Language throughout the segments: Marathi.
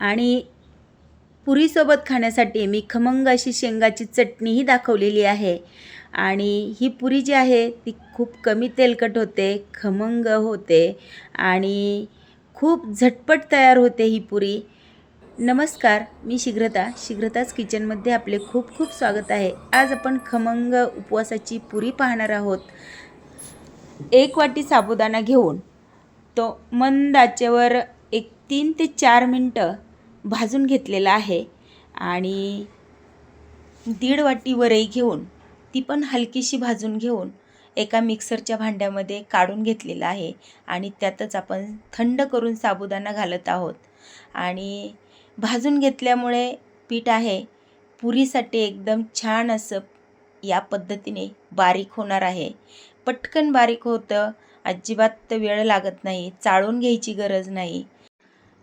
आणि पुरीसोबत खाण्यासाठी मी खमंग अशी शेंगाची चटणीही दाखवलेली आहे. आणि ही पुरी जी आहे ती खूप कमी तेलकट होते खमंग होते आणि खूप झटपट तयार होते ही पुरी. नमस्कार मी शीघ्रता शीघ्रताच किचनमध्ये आपले खूप खूप स्वागत आहे. आज आपण खमंग उपवासाची पुरी पाहणार आहोत. एक वाटी साबुदाणा घेऊन तो मंद आचेवर एक तीन ते चार मिनटं भाजून घेतलेला आहे आणि दीड वाटी वरई घेऊन ती पण हलकीशी भाजून घेऊन एका मिक्सरच्या भांड्यामध्ये काढून घेतलेला आहे आणि त्यातच आपण थंड करून साबुदाणा घालत आहोत. आणि भाजून घेतल्यामुळे पीठ आहे पुरीसाठी एकदम छान असं या पद्धतीने बारीक होणार आहे. पटकन बारीक होतं अजिबात वेळ लागत नाही चाळून घ्यायची गरज नाही.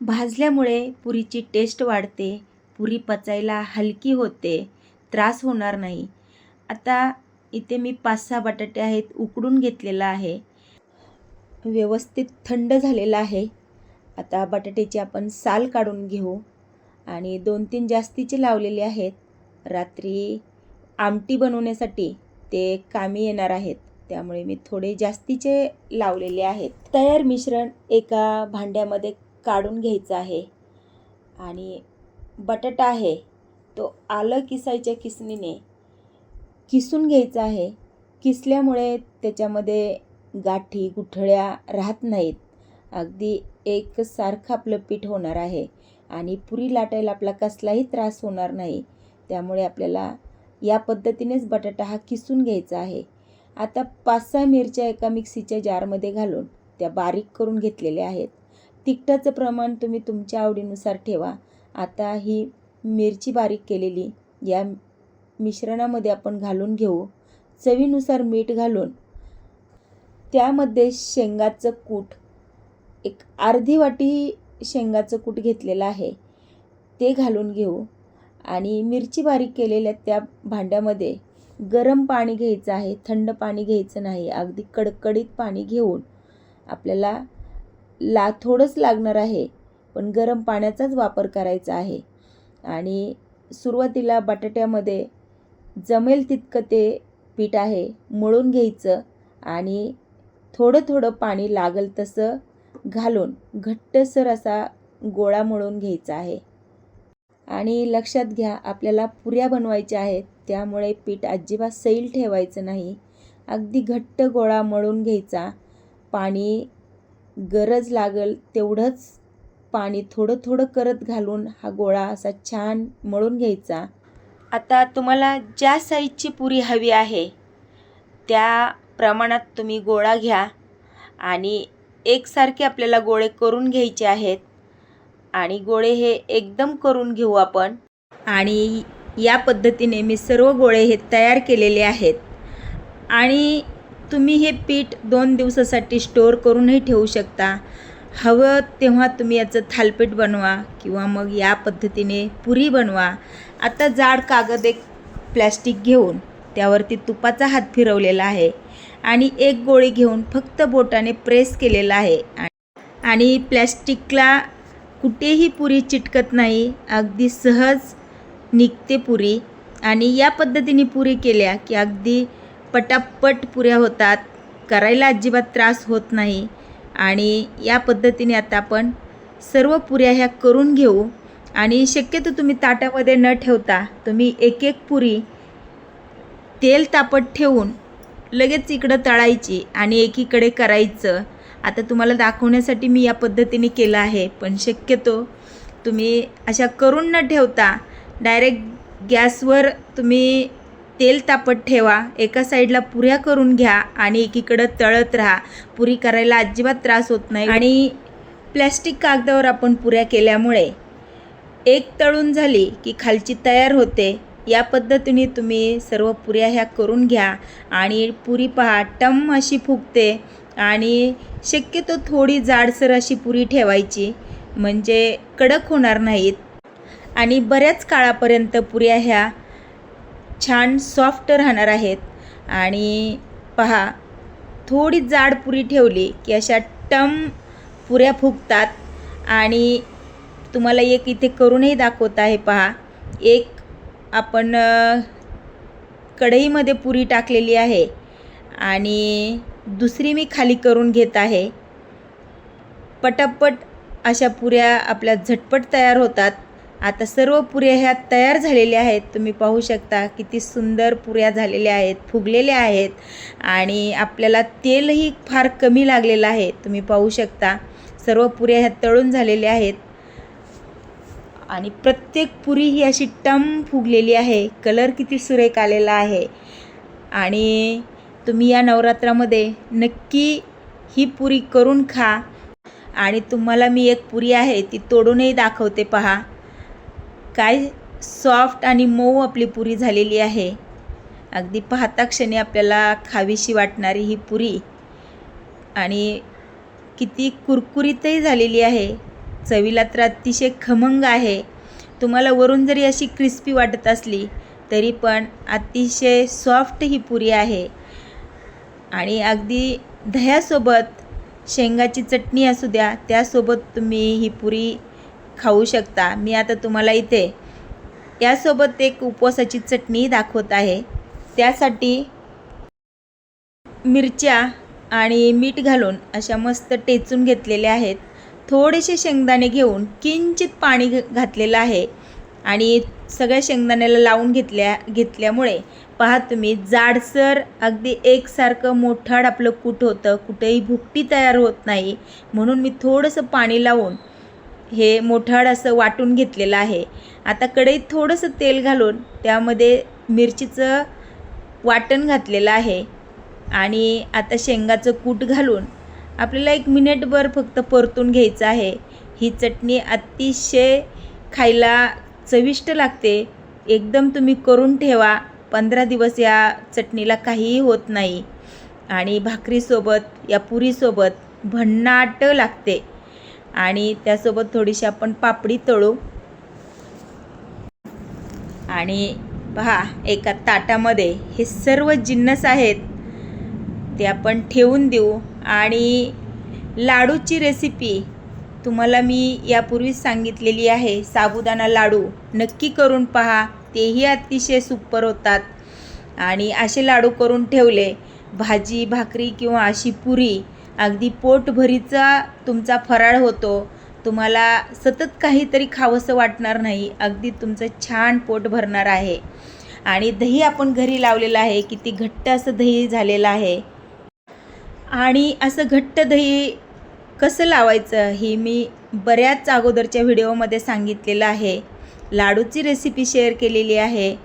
भाजल्यामुळे पुरीची टेस्ट वाढते पुरी पचायला हलकी होते त्रास होणार नाही. आता इथे मी पाच सहा बटाटे आहेत उकडून घेतलेला आहे. व्यवस्थित थंड झालेला आहे. आता बटाट्याची आपण साल काढून घेऊ. आणि दोन तीन जास्तीचे लावलेले आहेत. रात्री आमटी बनवण्यासाठी ते कामी येणार आहेत. त्यामुळे मी थोडे जास्तीचे लावलेले आहेत. तयार मिश्रण एका भांड्यामध्ये काढून घ्यायचं आहे. आणि बटाटा आहे तो आलं किसायच्या किसणीने किसून घ्यायचा आहे. किसल्यामुळे त्याच्यामध्ये गाठी गुठळ्या राहत नाहीत. अगदी एकसारखं आपलं पीठ होणार आहे आणि पुरी लाटायला आपला कसलाही त्रास होणार नाही. त्यामुळे आपल्याला या पद्धतीनेच बटाटा हा किसून घ्यायचा आहे. आता पाच सहा मिरच्या एका मिक्सीच्या जारमध्ये घालून त्या बारीक करून घेतलेल्या आहेत. तिखटाचं प्रमाण तुम्ही तुमच्या आवडीनुसार ठेवा. आता ही मिरची बारीक केलेली या मिश्रणामध्ये आपण घालून घेऊ. चवीनुसार मीठ घालून. त्यामध्ये शेंगाचं कूट. एक अर्धी वाटी शेंगाचं कूट घेतलेलं आहे. ते घालून घेऊ. आणि मिरची बारीक केलेल्या त्या भांड्यामध्ये गरम पाणी घ्यायचं आहे. थंड पाणी घ्यायचं नाही. अगदी कडकडीत पाणी घेऊन आपल्याला ला थोडंच लागणार आहे पण गरम पाण्याचाच वापर करायचा आहे. आणि सुरुवातीला बटाट्यामध्ये जमेल तितकं ते पीठ आहे मळून घ्यायचं आणि थोडं थोडं पाणी लागल तसं घालून घट्टसर असा गोळा मळून घ्यायचा आहे. आणि लक्षात घ्या आपल्याला पुऱ्या बनवायच्या आहेत त्यामुळे पीठ अजिबात सैल ठेवायचं नाही. अगदी घट्ट गोळा मळून घ्यायचा. पाणी गरज लागल तेवढंच पाणी थोडं थोडं करत घालून हा गोळा असा छान मळून घ्यायचा. आता तुम्हाला ज्या साईजची पुरी हवी आहे त्या प्रमाणात तुम्ही गोळा घ्या आणि एकसारखे आपल्याला गोळे करून घ्यायचे आहेत आणि गोळे हे एकदम करून घेऊ आपण. आणि या पद्धतीने मी सर्व गोळे हे तयार केलेले आहेत. आणि तुम्ही हे पीठ दोन दिवसासाठी स्टोअर करूनही ठेवू शकता. हवं तेव्हा तुम्ही याचं थालपीठ बनवा किंवा मग या पद्धतीने पुरी बनवा. आता जाड कागद एक प्लॅस्टिक घेऊन त्यावरती तुपाचा हात फिरवलेला आहे आणि एक गोळी घेऊन फक्त बोटाने प्रेस केलेला आहे. आणि प्लॅस्टिकला कुठेही पुरी चिटकत नाही. अगदी सहज निघते पुरी. आणि या पद्धतीने पुरी केल्या की अगदी पटापट पुऱ्या होतात. करायला अजिबात त्रास होत नाही. आणि या पद्धतीने आता आपण सर्व पुऱ्या ह्या करून घेऊ. आणि शक्यतो तुम्ही ताटामध्ये न ठेवता तुम्ही एक एक पुरी तेल तापत ठेवून लगेच इकडं तळायची आणि एकीकडे करायचं. आता तुम्हाला दाखवण्यासाठी मी या पद्धतीने केलं आहे. पण शक्यतो तुम्ही अशा करून न ठेवता डायरेक्ट गॅसवर तुम्ही तेल तापत ठेवा. एका साईडला पुऱ्या करून घ्या आणि एकीकडं तळत राहा. पुरी करायला अजिबात त्रास होत नाही. आणि प्लॅस्टिक कागदावर आपण पुऱ्या केल्यामुळे एक तळून झाली की खालची तयार होते. या पद्धतीने तुम्ही सर्व पुऱ्या ह्या करून घ्या आणि पुरी पहा टम अशी फुगते आणि शक्यतो थोडी जाडसर अशी पुरी ठेवायची म्हणजे कडक होणार नाहीत. आणि बऱ्याच काळापर्यंत पुऱ्या ह्या छान सॉफ्ट राहणार आहेत. आणि पहा थोडी जाड पुरी ठेवली की अशा टम पुऱ्या फुगतात. आणि तुम्हाला एक इथे करूनही दाखवत आहे पहा. एक आपण कढईमध्ये पुरी टाकलेली आहे. आणि दुसरी मी खाली करून घेत आहे. पटापट अशा पुऱ्या आपल्या झटपट तयार होतात. आता सर्व पुऱ्या ह्या तयार झालेल्या आहेत. तुम्ही पाहू शकता किती सुंदर पुऱ्या झालेल्या आहेत फुगलेल्या आहेत आणि आपल्याला तेलही फार कमी लागलेलं आहे. तुम्ही पाहू शकता सर्व पुऱ्या ह्या तळून झालेल्या आहेत. आणि प्रत्येक पुरी ही अशी टम फुगलेली आहे. कलर किती सुरेख आलेला आहे. आणि तुम्ही या नवरात्रामध्ये नक्की ही पुरी करून खा. आणि तुम्हाला मी एक पुरी आहे ती तोडूनही दाखवते पहा. काय सॉफ्ट आणि मऊ आपली पुरी झालेली आहे. अगदी पाहता क्षणी आपल्याला खावीशी वाटणारी ही पुरी. आणि किती कुरकुरीतही झालेली आहे. चवीला तर अतिशय खमंग आहे. तुम्हाला वरून जरी अशी क्रिस्पी वाटत असली तरी पण अतिशय सॉफ्ट ही पुरी आहे. आणि अगदी दह्यासोबत शेंगाची चटणी असू द्या त्यासोबत तुम्ही ही पुरी खाऊ शकता. मी आता तुम्हाला इथे यासोबत एक उपवासाची चटणी दाखवत आहे. त्यासाठी मिरच्या आणि मीठ घालून अशा मस्त टेचून घेतलेल्या आहेत. थोडेसे शेंगदाणे घेऊन किंचित पाणी घ घातलेलं आहे. आणि सगळ्या शेंगदाण्याला लावून घेतल्या घेतल्यामुळे पहा तुम्ही जाडसर अगदी एकसारखं मोठाड आपलं कूट होतं कुठेही भुकटी तयार होत नाही. म्हणून मी थोडंसं पाणी लावून हे मोठाड असं वाटून घेतलेलं आहे. आता कढईत थोडंसं तेल घालून त्यामध्ये मिरचीचं वाटण घातलेलं आहे. आणि आता शेंगाचं कूट घालून आपल्याला एक मिनिटभर फक्त परतून घ्यायचं आहे. ही चटणी अतिशय खायला चविष्ट लागते. एकदम तुम्ही करून ठेवा. पंधरा दिवस या चटणीला काहीही होत नाही. आणि भाकरीसोबत या पुरीसोबत भन्नाट लागते. आणि त्यासोबत थोडीशी आपण पापडी तळू. आणि पहा एका ताटामध्ये हे सर्व जिन्नस आहेत ते आपण ठेवून देऊ. आणि लाडूची रेसिपी तुम्हाला मी यापूर्वीच सांगितलेली आहे साबुदाणा लाडू. नक्की करून पहा तेही अतिशय सुपर होतात. आणि असे लाडू करून ठेवले भाजी भाकरी किंवा अशी पुरी अगदी पोटभरीचा तुमचा फराळ होतो. तुम्हाला सतत काहीतरी खावंसं वाटणार नाही. अगदी तुमचं छान पोट भरणार आहे. आणि दही आपण घरी लावलेलं आहे किती घट्ट असं दही झालेलं आहे. आणि असं घट्ट दही कसं लावायचं हे मी बऱ्याच अगोदरच्या व्हिडिओमध्ये सांगितलेलं आहे. लाडूची रेसिपी शेअर केलेली आहे.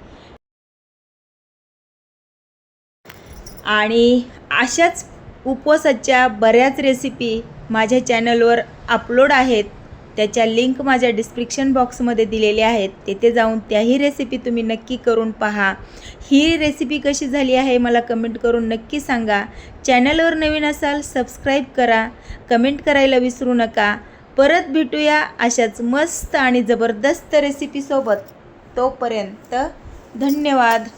आणि अशाच उपवासाच्या बऱ्याच रेसिपी माझ्या चॅनलवर अपलोड आहेत. त्याच्या लिंक माझ्या डिस्क्रिप्शन बॉक्समध्ये दिलेल्या आहेत. तेथे जाऊन त्याही रेसिपी तुम्ही नक्की करून पहा. ही रेसिपी कशी झाली आहे मला कमेंट करून नक्की सांगा. चॅनलवर नवीन असाल सबस्क्राईब करा. कमेंट करायला विसरू नका. परत भेटूया अशाच मस्त आणि जबरदस्त रेसिपीसोबत तोपर्यंत धन्यवाद.